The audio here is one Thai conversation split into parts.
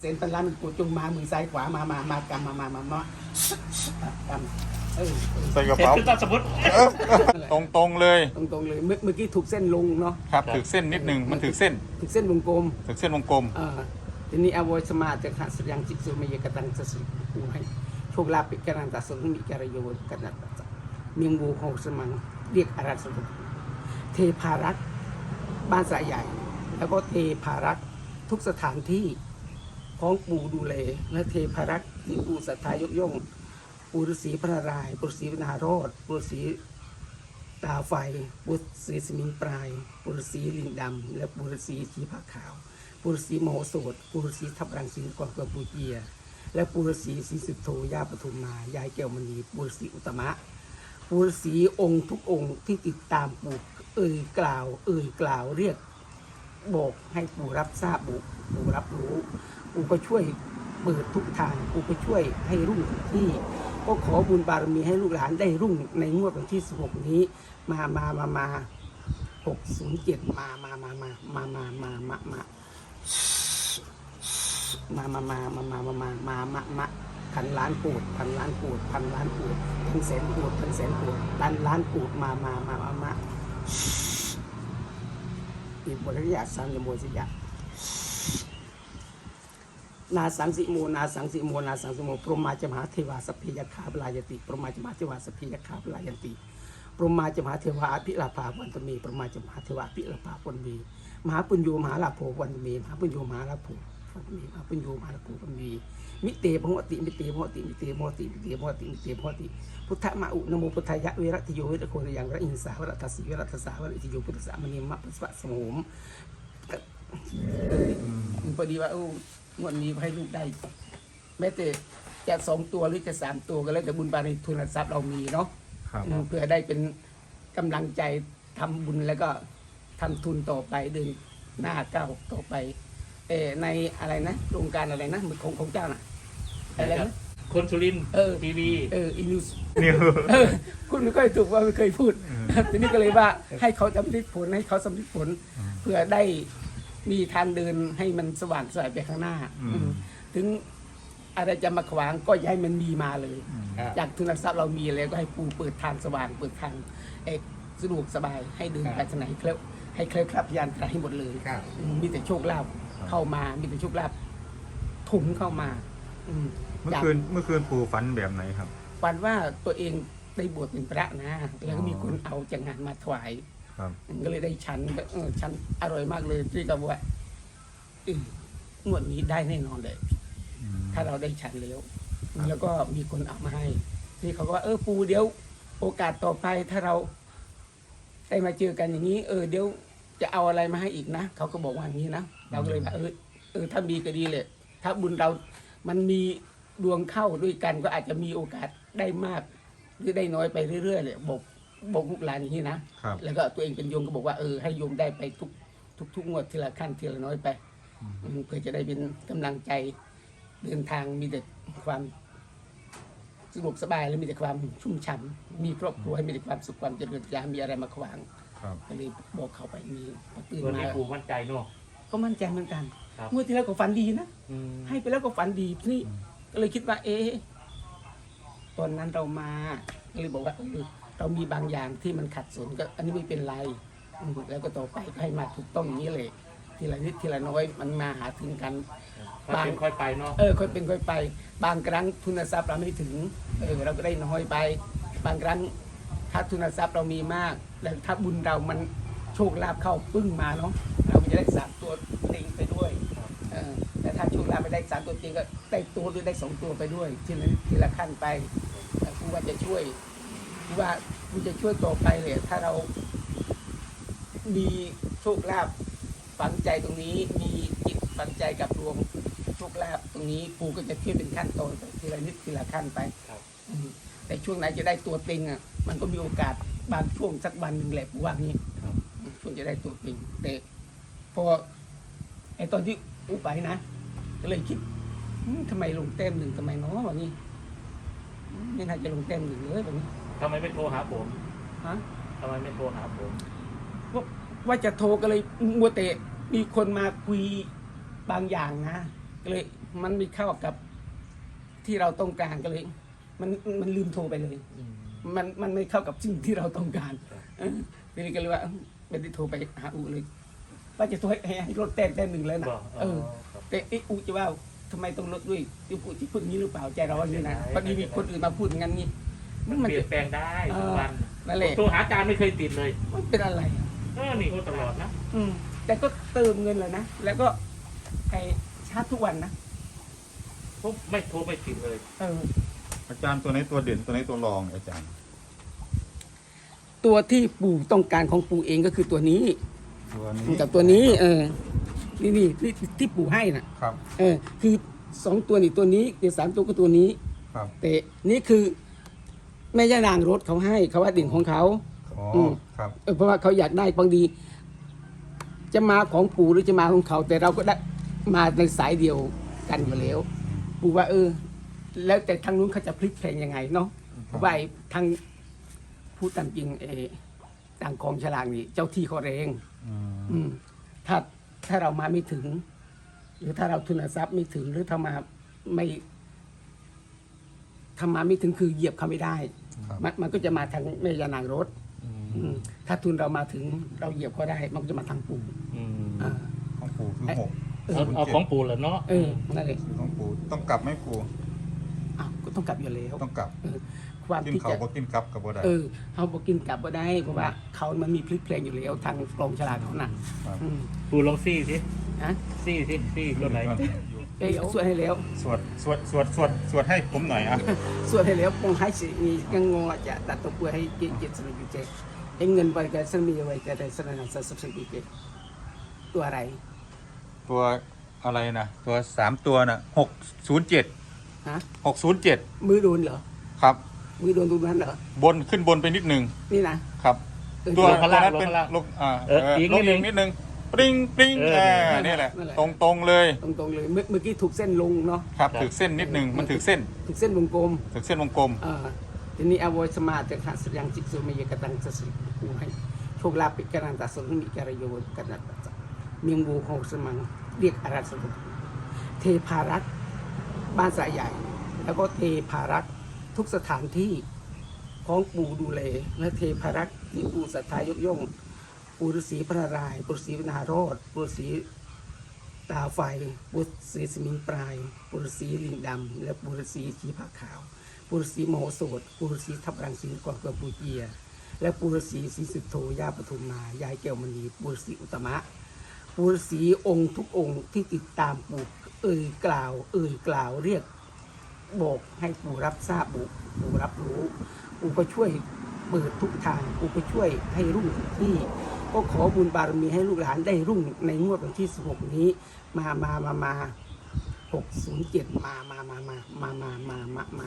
เส้นตะลันกูจุงมามือซ้ายขวามามามากำมามามามากำเออเออใส่กระเป๋าคือตอนสมมติตรงตรงๆเลยตรงๆเลยเมื่อเมื่อกี้ถูกเส้นลงเนาะครับถึกเส้นนิดนึงมันถึกเส้นถูกเส้นวงกลมถึกเส้นวงกลม เออทีนี้อวัยสมาจะขะสยังจิตสุมยกตังสสิกูให้โชคลาภปิการันตสนมิการโยกันนัตตะเมีงูโหสมังเรียกอารัสรุเทพารักษ์บ้านสายใหญ่ แล้วก็เทพารักษ์ทุกสถานที่ ของปู่ดูแลและเทพารักษ์ที่ปู่ศรัทธายกย่องปู่ฤาษีพระนารายปู่ฤาษีนาโรธปู่ฤาษีตาไฟปุตสีสมิงปลายปุรสีลิงดำและปุรสีชีผ้าขาวปุรสีโมโหสดปุรสีทับรังสีกองเกลือปูเจีย และปุรสีสีสิบโทยาปทุมมายายแก้วมณีปุรสีอุตมะปุรสีองค์ทุกองค์ที่ติดตามปู่เอ่ยกล่าว เอ่ยกล่าวเรียกบอกให้ปู่รับทราบปู่ปู่รับรู้ ปู่ก็ช่วยเปิดทุกทางปู่ก็ช่วยให้รุ่งที่ ก็ขอบุญบารมีให้ลูกหลานได้รุ่งในงวดวันที่ 16 นี้ มามามามา607 มามามามามามามามามามามามามามามามามามามาพันล้านปูดพันล้านปูดพันล้านปูดพันแสนปูดพันแสนปูดล้านล้านปูดมามามามามาอีกบริยาสังยโมสิยะ นาสังสิโมนาสังสิโมนาสังสิโมพรหมาจมหาเทวาสัพเพยคาปลายติพรหมาจมหาเทวาสัพเพยคาปลายันติพรหมาจมหาเทวาอภิลาภาวันตมีพรหมาจมหาเทวาอภิลาภาวันมีมหาปุญโยมหาลาโภวันมีมหาปุญโยมหาลาโภวันมีมหาปุญโยมหาลาโภวันมีมิเตพงติมิเตพงติมิเตพงติมิเตพงติมิเตพงติพุทธมาอุนโมพุทธายะเวรติโยเวรโครยังระอินสาวรตัสสิเวรตัสสาวรอิติโยพุทธสามณีมะปัสสะสมโหมพอดีว่าเออ งวดนี้ให้ลูกได้แม้แต่จะสองตัวหรือจะสามตัวก็แล้วแต่บุญบารมีทุนทรัพย์เรามีเนาะครับอืมเพื่อได้เป็นกำลังใจทำบุญแล้วก็ทำทุนต่อไปเดินหน้าก้าวต่อไปเออในอะไรนะโครงการอะไรนะของของเจ้าน่ะอะไรนะ คนสุรินทร์เออ ทีวี เอออินุสนิว เออคุณไม่ค่อยถูกว่าไม่เคยพูด ทีนี้ก็เลยว่าให้เขาสำลิดผลให้เขาสำลิดผลเพื่อได้ มีทางเดินให้มันสว่างสวยไปข้างหน้าอืมอืม ถึงอะไรจะมาขวางก็อย่าให้มันมีมาเลย ครับ จากทุนทรัพย์เรามีแล้วก็ให้ปูเปิดทางสว่างเปิดทางเอกสะดวกสบายให้เดินไปทางไหนเคลิ้วให้เคลิ้วคลับยานตรายให้หมดเลยครับ อืมมีแต่โชคลาภเข้ามา มีแต่โชคลาภถุงเข้ามา อืมเมื่อจาก คืนเมื่อคืนปู่ฝันแบบไหนครับ ฝันว่าตัวเองได้บวชเป็นพระนะ แล้วก็มีคนเอาจากงานมาถวาย ครับก็เลยได้ชั้นก็เออชั้นอร่อยมากเลยที่กับว่าเอ้ยงวดนี้ได้แน่นอนเลย อืม ถ้าเราได้ชั้นแล้ว ครับ แล้วก็มีคนเอามาให้ที่เขาก็ว่าเออปูเดี๋ยว โอกาสต่อไปถ้าเราได้มาเจอกันอย่างนี้ เออเดี๋ยวจะเอาอะไรมาให้อีกนะเขาก็บอกว่าอย่างนี้นะเราก็เลยว่าเออเออถ้ามีก็ดีเลยถ้าบุญเรามันมีดวงเข้าด้วยกันก็อาจจะมีโอกาสได้มาก หรือได้น้อยไปเรื่อยๆเลยบอก บอกลูกหลานอย่างนี้นะ ครับ แล้วก็ตัวเองเป็นโยมก็บอกว่าเออให้โยมได้ไปทุกทุกทุกงวดทีละขั้นทีละน้อยไปอืมเพื่อจะได้เป็นกำลังใจเดินทางมีแต่ความสะดวกสบายและมีแต่ความชุ่มฉ่ำมีครอบครัวให้มีแต่ความสุขความเจริญอยามีอะไรมาขวางครับ ก็เลยบอกเขาไปมีพอตื่นวันมานี้ปู่มั่นใจเนาะ ก็มั่นใจเหมือนกันครับ งวดที่แล้วก็ฝันดีนะ อืมให้ไปแล้วก็ฝันดีนี่ก็เลยคิดว่า เอ๊ะตอนนั้นเรามาก็เลยบอกว่าเออ เรามีบางอย่างที่มันขัดสนก็อันนี้ไม่เป็นไรอืมแล้วก็ต่อไปก็ให้มาถูกต้องอย่างนี้เลย ทีละนิดทีละน้อยมันมาหาถึงกันค่อยเป็นค่อยไปเนาะเออค่อยเป็นค่อยไป บางครั้งทุนทรัพย์เราไม่ถึงเออเราก็ได้น้อยไป บางครั้งถ้าทุนทรัพย์เรามีมาก แล้วถ้าบุญเรามันโชคลาภเข้าปึ้งมาเนาะเราก็จะได้สามตัวเต็งไปด้วยเออแต่ถ้าโชคลาภไม่ได้สามตัวเต็งก็ได้ตัวหรือได้สองตัวไปด้วย ทีละทีละขั้นไปแต่ครูว่าจะช่วย ครูว่าครูจะช่วยต่อไปเลยถ้าเรา มีโชคลาภฝังใจตรงนี้ มีจิตฝังใจกับดวงโชคลาภตรงนี้ปูก็จะช่วยเป็นขั้นตอนไปทีละนิดทีละขั้นไปครับอืมแต่ช่วงไหนจะได้ตัวเต็งอะ มันก็มีโอกาสบางช่วงสักวันหนึ่งแหละปูว่างี้ครับอืมช่วงจะได้ตัวเต็งแต่พอไอตอนที่อุไปนะ ก็เลยคิดอืมทำไมลงแต้มหนึ่งทำไมเนาะแบบนี้อืมไม่น่าจะลงแต้มหนึ่งเลยแบบนี้ ทำไมไม่โทรหาผมฮะทำไมไม่โทรหาผมว่าว่าจะโทรก็เลยมัวแต่มีคนมาคุยบางอย่างนะก็เลยมันไม่เข้ากับที่เราต้องการก็เลย มันมันลืมโทรไปเลยอืมมันมันไม่เข้ากับสิ่งที่เราต้องการเออทีนี้ก็เลยว่าเอ้าไม่ได้โทรไปหาอูเลยว่าจะโทรให้ให้ให้รถเต้นเต้นหนึ่งเลยนะบอกเออครับแต่ไอ้อูจะว่าทำไมต้องลดด้วยที่พูดที่พูดงี้หรือเปล่าใจร้อนนี่นะไม่พอดีมีคนอื่นมาพูดงั้นนี่ มันมันเปลี่ยจะนแปลงได้ทุกวันนั่นแหละโทรหาอาจารย์ไม่เคยติดเลย มันเป็นอะไรอะเออนี่โทรตลอดนะอืม แต่ก็เติมเงินเลยนะ แล้วก็ไอชาร์จทุกวันนะผมไม่โทรไม่ติดเลย เออ อาจารย์ตัวไหนตัวเด่นตัวไหนตัวรองอาจารย์ ตัวที่ปู่ต้องการของปู่เองก็คือตัวนี้ ตัวนี้กับตัวนี้ เออ นี่นี่ที่ที่ปู่ให้น่ะ ครับ เออ คือสองตัวนี่ตัวนี้เดี๋ยวสามตัวก็ตัวนี้ ครับ แต่นี่คือ แม่ย่านางรถเขาให้เขาว่าดิ่งของเขา อ๋ออืมครับเออเพราะว่าเขาอยากได้บางดีจะมาของปู่หรือจะมาของเขา แต่เราก็ได้มาในสายเดียวกันอยู่แล้ว ปู่ว่า เออ แล้วแต่ทางนู้นเขาจะพลิกแพลงยังไงเนาะเพราะว่าไอ้ทางพูดตามจริงเออต่างกองฉลากนี่ เจ้าที่เขาแรง อืมอืมถ้าถ้าเรามาไม่ถึง หรือถ้าเราทุนทรัพย์ไม่ถึงหรือถ้ามาไม่ถ้ามาไม่ถึงคือเหยียบเขาไม่ได้ครับ มันมันก็จะมาทางแม่ยานางรถ อืมถ้าทุนเรามาถึงเราเหยียบเขาได้ มันก็จะมาทางปู่อืมอ่า ของปู่คือหกเอาเอาของปูเหรอเนาะเออนั่นเลยคือของปู่ต้องกลับไหมปู่อ้าวก็ต้องกลับอยู่แล้วต้องกลับเออความกินที่เขาจะบ่กินกลับกับบ่ได้ เออเขาบอกกินกลับก็ได้เพราะว่าเขามันมีพลิกแพลงอยู่แล้วทางกองฉลากเขาน่ะครับ อืมปูลองซี่สิฮะซี่สิซี่รถไหน เอ้ยสวดให้แล้วสวดสวดสวดสวดสวดให้ผมหน่อยอะส่วนให้แล้วคงให้สิมีกังงอาจจะตัดตัวเพื่อให้เกียรติสนุกเจให้เงินไปกันสมีไว้กันแต่สนับสนุนสับสนุนเจตัวอะไร ตัวอะไรนะตัวสามตัวน่ะหกศูนย์เจ็ดฮะหกศูนย์เจ็ดมือโดนเหรอครับ มือโดนตรงนั้นเหรอบนขึ้นบนไปนิดนึงนี่นะครับเออตัวลงข้างล่างนั้นเป็นลงข้างล่างลงอ่าเอออีกลนิงดนึอีงกนิดนึง ปริ้งปริ้งเออ อ่านี่แหละ นั่นแหละ ตรงตรงๆเลยตรงๆเลยเมื่อเมื่อกี้ถูกเส้นลงเนาะครับถึกเส้นนิดนึงมันถึกเส้นถูกเส้นวงกลมถึกเส้นวงกลม เอ่อทีนี้อวัยสมาจะขัดสยังจิตสุมยกตังสสิกูให้โชคลาภปิการันตาสนมีการโยกันนัตตะเมียงบูโฮสมังเรียกอาราสนุเทพารักษ์บ้านสายใหญ่ แล้วก็เทพารักษ์ทุกสถานที่ ของปู่ดูแลและเทพารักษ์ที่ปู่ศรัทธายกย่อง ปู่ฤาษีพระนารายปู่ฤาษีวินาโรธปู่ฤาษีตาไฟปุษีสมิงปลายปุรสีลิงดำและปุรสีชีผาขาวปุรสีโมโหสถปุรสีทับรังสีกองเกลือปูเกีย และปุรสีสีสุโธยาปทุมมายายแก้วมณีปุรสีอุตมะปุรสีองค์ทุกองค์ที่ติดตามปู่เอ่ยกล่าว เอ่ยกล่าวเรียกบอกให้ปู่รับทราบปู่ปู่รับรู้ปู่ก็ช่วยเปิดทุกทางปู่ก็ช่วยให้รุ่งที่ ก็ขอบุญบารมีให้ลูกหลานได้รุ่งในงวดวันที่ 16 นี้ มามามามา607มามามามามามามามามา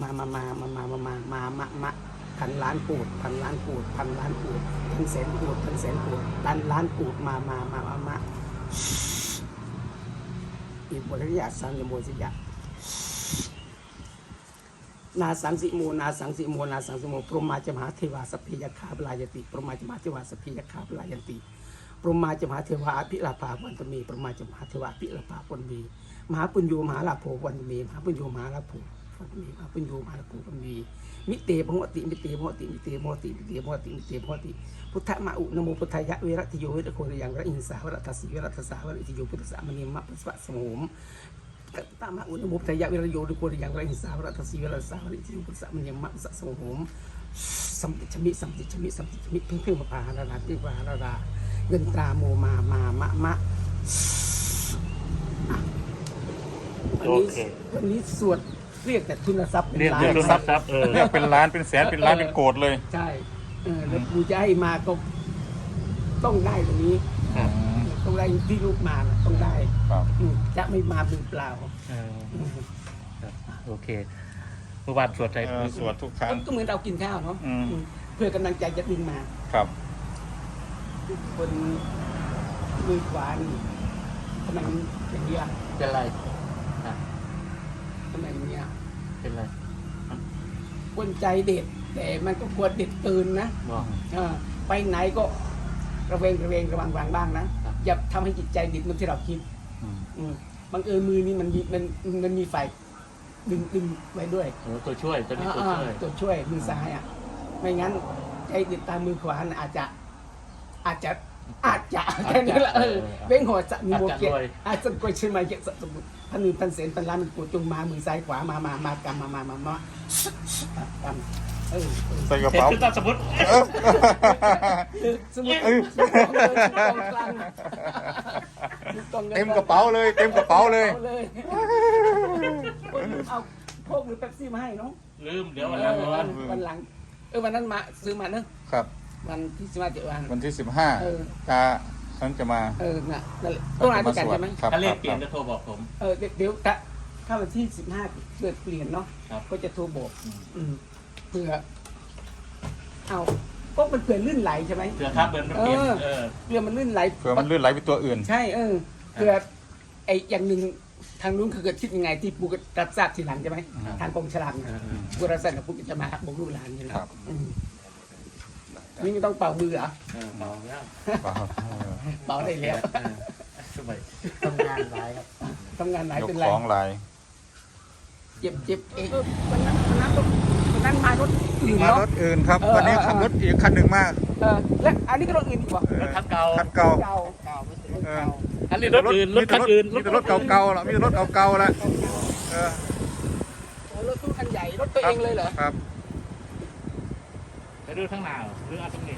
มามามามามามามามามามาพันล้านปูดพันล้านปูดพันล้านปูดพันแสนปูดพันแสนปูดล้านล้านปูดมามามามามาอีกบทริยาสังยโมสิยะ นาสังสิโมนาสังสิโมนาสังสิโมพรหมาจมหาเทวาสพเพยคาปลายติพรหมาจมหาเทวาสพเพยคาปลายันติพรหมาจมหาเทวาอภิลาภาวันตเมพรหมาจมหาเทวาอภิลาภาวันเมมหาปุญโยมหาลาโภวันเมมหาปุญโยมหาลาโภวันเมมหาปุญโยมหาลาโภวันเมมิเตพงติมิเตพงติมิเตพงติมิเตพงติมิเตพงติพุทธมาอุนโมพุทธายะเวรติโยเวรโครยังระอินสาวรตัสสิเวรตัสสาวรติโยพุทธสามณีมะปัสสะสมโหม ตามาอุณหภูมุปทยะวิรโยดุโกริยังไรสาวรัตสีวิรสาวริจิปุสะมันยังมัสสะสมหมสัมติชมิสัมติชมิสัมติชมิเพ่งเพ่งมาพาราราติวาราราเงินตราโมมามามะมะวันโอนี้เควันนี้สวดเรียกแต่ทุนทรัพย์เป็นเรียกล้านเรียกรถซับซับเออเรียกเป็นล้านเป็นแสนเป็นล้านเป็นโกดเลย ใช่เออแล้วกูจะให้มาก็ต้องได้ตรงนี้ ต้องได้ที่ลูกมาน่ะต้องได้ครับอืมจะไม่มามือเปล่าเอออืมครับโอเคเมื่อวานสวดใจ เออสวดทุกครั้ง ก็เหมือนเรากินข้าวเนาะอืม อืมเพื่อกำลังใจจะดึงมา ครับ คนมือขวานี่ทำไมมันอย่างนี้ล่ะเป็นไรอะทำไมอย่างนี้ยเป็นไรคนใจเด็ด แต่มันก็ควรเด็ดเกินนะบอกเออไปไหนก็ระเวงระเวงระวังระวังบ้างนะครับ อย่าทำให้จิตใจเด็ดเหมือนที่เราคิด อืมอืมบังเอิญมือนี้มันมีมันมันมีไฟดึงดึงไว้ด้วยโอ้ตัวช่วยจะมีตัวอ่าช่วยๆตัวช่วยมือซ้ายอะ ไม่งั้นไอ้ติดตามมือขวาน่ะอาจจะ อาจจะอาจจะแค่นี้แหละเออเบ้งหัวจะมีโมเกตอาจจะกวยใช่ไหมเกตสมมติพันหนึ่งพันเศษพันล้านมันปวดจงมามือซ้ายขวามา มามากำมา มา มามากำเออเออ ใส่กระเห็นเป๋าขึ้นตามสมมติสมมติเอ้ยกองเลยกองกลางกองงินเต็มกระเป๋าเลย เต็มกระเป๋าเลย เอาเลยเอาโคกหรือเป๊ปซี่มาให้น้องลืมเดี๋ยววันหลังเออวันวันหลัง เออวันนั้นมาซื้อมาเนอะครับ วันที่สิบห้าเจ็ดวัน วันที่สิบห้าเออจะฉันจะมาเออน่ะนั่นแหละต้องมาด้วยกันใช่ไหมครับถ้าเลขครับเปลี่ยนจะโทรบอกผม เออเดี๋ยวเดี๋ยวถ้าถ้าวันที่สิบห้าเกิดเปลี่ยนเนาะครับ ก็จะโทรบอกอืม อืมเผื่อเอาก็มันเผื่อลื่นไหลใช่ไหม เผื่อครับเบิร์นมันเปลี่ยนเออ เออเผื่อมันลื่นไหลเผื่อมันลื่นไหลไปตัวอื่น ใช่เออเผื่อไออย่างหนึ่งทางนู้นเขาเกิดคิดยังไงที่ปูก็รับทราบทีหลังใช่ไหมครับ ทางกองฉลากเอนะอเออปูรับทราบกับปูก็จะมาบอกลูกหลานใช่ไหมครับ อืมนี่ไม่ต้องเป่ามือเหรอเออเบาแล้วเปล่าเออเป่าได้แล้วเออสบายทำงานหลายครับทำงานไหนยกเป็นไรของหลายเจ็บเจ็บเองวัน นั้นวันนั้นวันนั้นมารถอื่นมาเนาะรถอื่นครับ เออวันนี้เออ ขับรถอีกคันหนึ่งมาเออและอันนี้ก็รถอื่นอีกวะเออรถคันเก่า คันเก่า เก่าเก่าไม่ถึงเออเก่า อันนี้รถอื่นรถคันอื่นมีแต่รถเก่าๆแล้วมีแต่รถเก่าๆแล้วเออโอ้รถตู้คันใหญ่รถตัวเองเลยเหรอครับไปดูข้างหน้าหรือเอาตรงนี้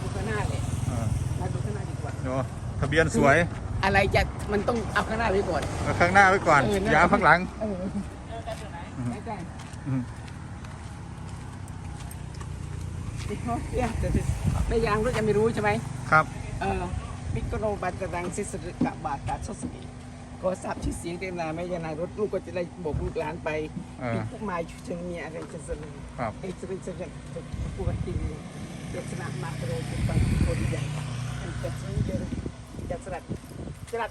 ดูข้างหน้าเลยเออมาดูข้างหน้าดีกว่าเนาะทะเบียนสวยอะไรจะมันต้องเอาข้างหน้าไว้ก่อน เอาข้างหน้าไว้ก่อนเออนะอย่าเอาข้างหลังเออได้ได้อืม ติดเนาะเนี่ยแต่ไม่ยางรถยังไม่รู้ใช่ไหมครับเออมิโกโนบัตรดังซิสริกะบาตาชสกิขอทราบชื่อเสียงเต็มนาไม่ยานายรถลูกก็จะได้บอกลูกหลานไปเอมีอผู้หมายเชิงมีอะไรจะเสนอครับเอกซ์เรย์จะปกติลักษณะมาโครเป็นปัจจุบันใหญ่อันจะซื้อเยอะจะสลัดจรัด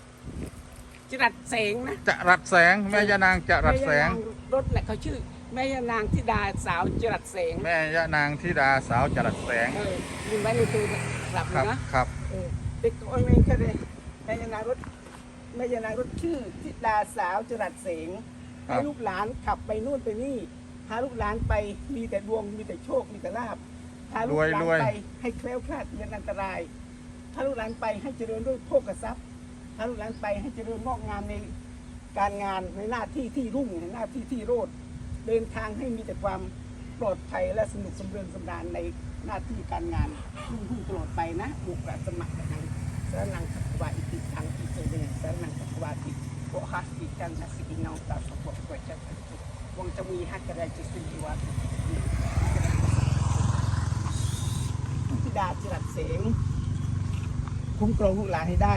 จรัดแสงนะจะรัดแสงแม่ยานางจะรัดแสงม่ยานางรถแหละเขาชื่อ แม่ยานางธิดาสาวจรัดแสงแม่ยานางธิดาสาวจรัสแสงเออยินไว้ในตัวกลับคเลรัยบนะ ครับ เออเด็กโอ้ยไม่แค่เลยแม่ยานางรถแม่ยานางรถชื่อธิดาสาวจรัสแสงครัให้บลูกหลานขับไปนู่นไปนี่ พาลูกหลานไปมีแต่ดวงมีแต่โชคมีแต่ลาบพาลูกหลานรวยๆไปให้แคล้วคลาดเงินอันตราย พาลูกหลานไปให้เจริญด้วยโภคทรัพย์พาลูกหลานไปให้เจริญงอกงามในการงานในหน้าที่ที่รุ่งในหน้าที่ที่โรด เดินทางให้มีแต่ความปลอดภัยและสนุกสำเริญสำราญในหน้าที่การงานรุ่งรุ่งตลอดไปนะบุกระสมัครนังสรนังขัวาอิติทางอิเจเนสรนังขัวาติโอฮัสติกันนัสิกินองตาสปอกวยจัตตุวงจะมีฮักกระไดจิสุจิวัตธิดาจรัสเสงคุ้มครองลูกหลานให้ได้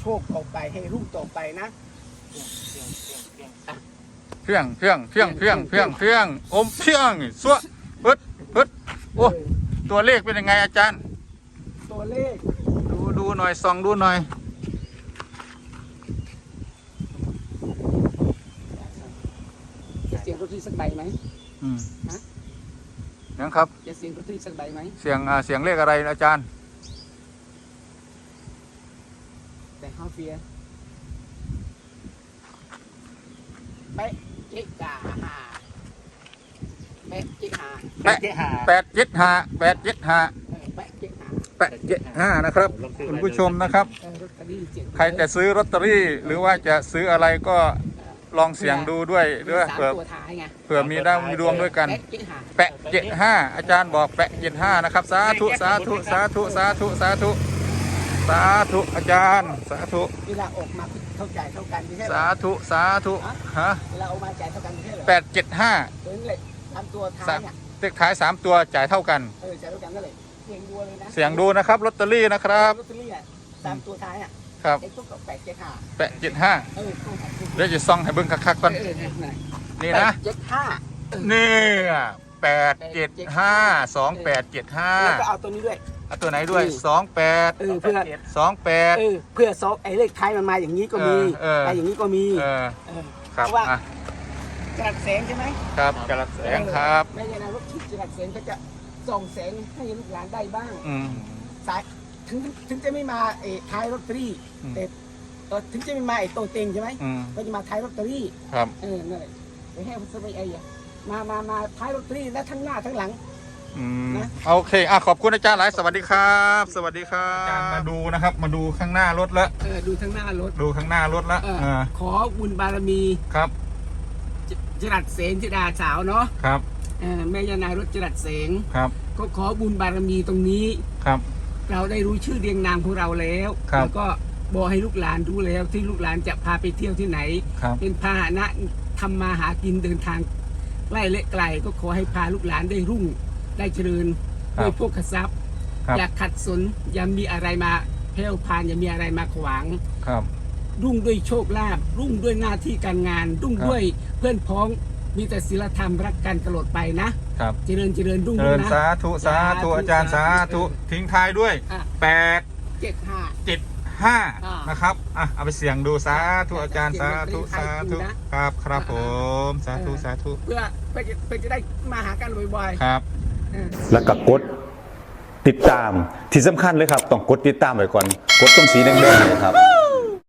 โชคต่อไปให้รุ่งต่อไปนะเพียงเพียงเพียงเพียงเพียงเพียงอมเพียงสวะปึ๊ดปึ๊ดโอ้ตัวเลขเป็นยังไงอาจารย์ ตัวเลข ดูดูหน่อยส่องดูหน่อยจะเสียงรถที่สักใบไหมอืมฮะยังครับจะเสียงรถที่สักใบไหมเสียงอ่าเสียงเลขอะไรอาจารย์ แต่ห้าเฟียเป๊ะเจ๊กาหาเป๊ะเจ๊หาแปะเจ๊หาแปดเจ็ดห้าแปดเจ็ดห้าเออเป๊ะเจ๊หาแปดเจ็ดห้านะครับ คุณผู้ชมนะครับ เออรถคันนี้เสียงใครจะซื้อลอตเตอรี่ หรือว่าจะซื้ออะไรก็ลองเสี่ยงดูด้วยด้วยสามเผื่อตัวท้ายไงเผื่อมีได้มีดวงด้วยกันเป๊ะเจ๊หา แปะเจ็ดห้าอาจารย์บอกแปะเจ็ดห้านะครับ สาธุ สาธุ สาธุ สาธุ สาธุ สาธุอาจารย์ สาธุเวลาออกมาเข้าใจเท่ากันไม่ใช่เหรสาอธุ สาธุฮะเวลาออกมาจ่ายเท่ากันไม่ใช่เหรอแปดเจ็ดห้าเดินเลยตามตัวท้าสายมอะเลขท้ายสามตัวจ่ายเท่ากัน เออจ่ายเท่ากันนั่นแหละเสียงดูเลยนะเสี่ยงดูนะครับลอตเตอรี่นะครับลอตเตอรี่อะตามตัวท้ายอะครับไอ้พวกกับแปดเจ็ดห้าแปะเจ็ดห้าเออเข้าไปเดี๋ยวจะซ่องให้เบิ่งคักๆก่อนเออเออไหนนี่นะแปดเจ็ดห้านี่แปดเจ็ดห้าสองแปดเจ็ดห้าแล้วก็เอาตัวนี้ด้วย เอาตัวไหนด้วยนี่สองแปดเออเพื่อสองแปด เออเพื่อซอกไอ้เลขท้ายมันมาอย่างนี้ก็มีเออเออมาอย่างนี้ก็มีเออเออ ครับเพราะว่า อะจรัสแสงใช่ไหมครับกระแสงครับแม่ยานารถคิดจรัสแสงก็จะส่องแสงให้ลูกหลานได้บ้าง อืม สายถึงถึงจะไม่มาเออท้ายรถตอรี่อืม แต่ก็ถึงจะไม่มาไอ้โตเต็งใช่ไหมอืมก็จะมาท้ายลอตเตอรี่ ครับ เออนั่นแหละไปให้สมัยไอ้อะมามามาท้ายลอตเตอรี่และทั้งหน้าทั้งหลัง อืมนะโอเคอะขอบคุณอาจารย์หลายสวัสดีครับ สวัสดีครับอาจารย์มาดูนะครับ มาดูข้างหน้ารถแล้วเออดูทั้งหน้ารถดูข้างหน้ารถแล้วเอออ่าขอบุญบารมีครับจจรัสเสนธิดาสาวเนาะครับเออแม่ยานายรถจรัสเสงครับก็ขอบุญบารมีตรงนี้ ครับ เราได้รู้ชื่อเรียงนามของเราแล้วครับ แล้วก็บอกให้ลูกหลานรู้แล้วที่ลูกหลานจะพาไปเที่ยวที่ไหน ครับ เป็นพาหนะทำมาหากินเดินทางใกล้และไกลก็ขอให้พาลูกหลานได้รุ่ง ได้เจริญครับด้วยพวกขทรัพย์ครับ อย่าขัดสนอย่ามีอะไรมาแผ่วพานอย่ามีอะไรมาขวาง ครับ รุ่งด้วยโชคลาภรุ่งด้วยหน้าที่การงาน รุ่งครับ ด้วยเพื่อนพ้องมีแต่ศีลธรรมรักกันตลอดไปนะ ครับเจริญเจริญรุ่งเชิรุ่ญงนะสาธุสาธุอาจารย์สาธุทิ้งท้ายด้วยอะแปดเจ็ดห้า เจ็ดห้าอ่านนะครับอะเอาไปเสี่ยงดูสาธุอาจารย์สาธุสาธุครับครับผมสาธุสาธุเพื่อเพื่อจะเพื่อจะได้มาหากันบ่อยครับๆเออ แล้วก็กดติดตามที่สำคัญเลยครับ ต้องกดติดตามไว้ก่อน กดตรงสีแดงๆเนยครับ